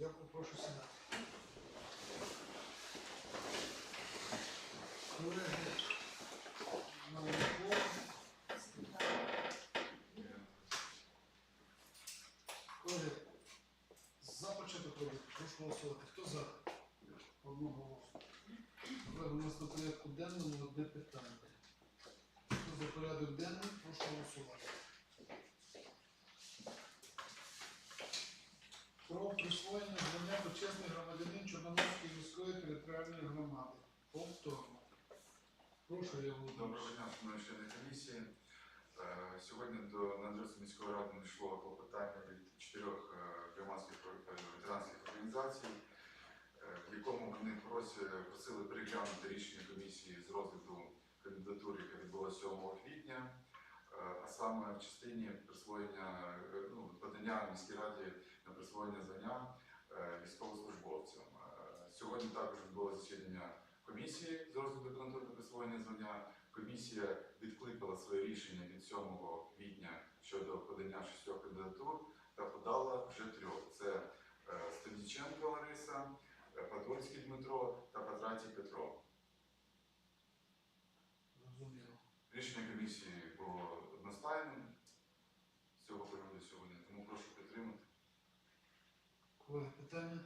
Дякую, прошу сідати. Колеги, на слово. Колеги, за початок прошу голосувати. Хто за? Одного голосу. У нас на порядку денному одне питання. Хто за порядок денний, прошу голосувати. Присвоєння звання почесний громадянин Чорноморської міської територіальної громади. Повторно. Прошу, я Володимир. Доброго дня, шановні члени комісії. Е, Сьогодні до на адресу міської ради надійшло клопотання від чотирьох е, громадських е, ветеранських організацій, в якому вони просять, просили переглянути рішення комісії з розгляду кандидатури, яка відбулася 7 квітня, саме в частині присвоєння е, ну, подання міській раді на присвоєння звання е, військовослужбовцям. Е, Сьогодні також відбулося засідання комісії з розгляду кандидатури на присвоєння звання. Комісія відкликала своє рішення від 7 квітня щодо подання шістьох кандидатур та подала вже трьох. Це Стадіченко Лариса, Подольський Дмитро та Патратій Петро. Рішення комісії було одностайним з цього приводу сьогодні, тому прошу підтримати. Колеги, питання?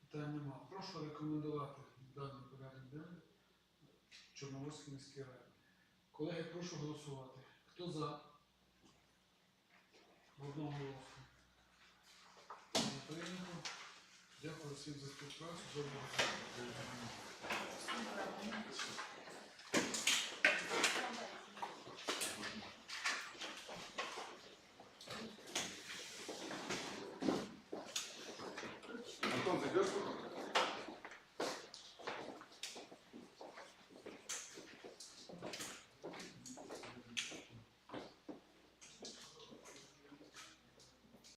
Питань нема. Прошу рекомендувати даний порядок денний Чорноморській міській раді. Колеги, прошу голосувати. Хто за? Одного голосу. Не прийнято. Дякую всім за співпрацю. Доброго дня.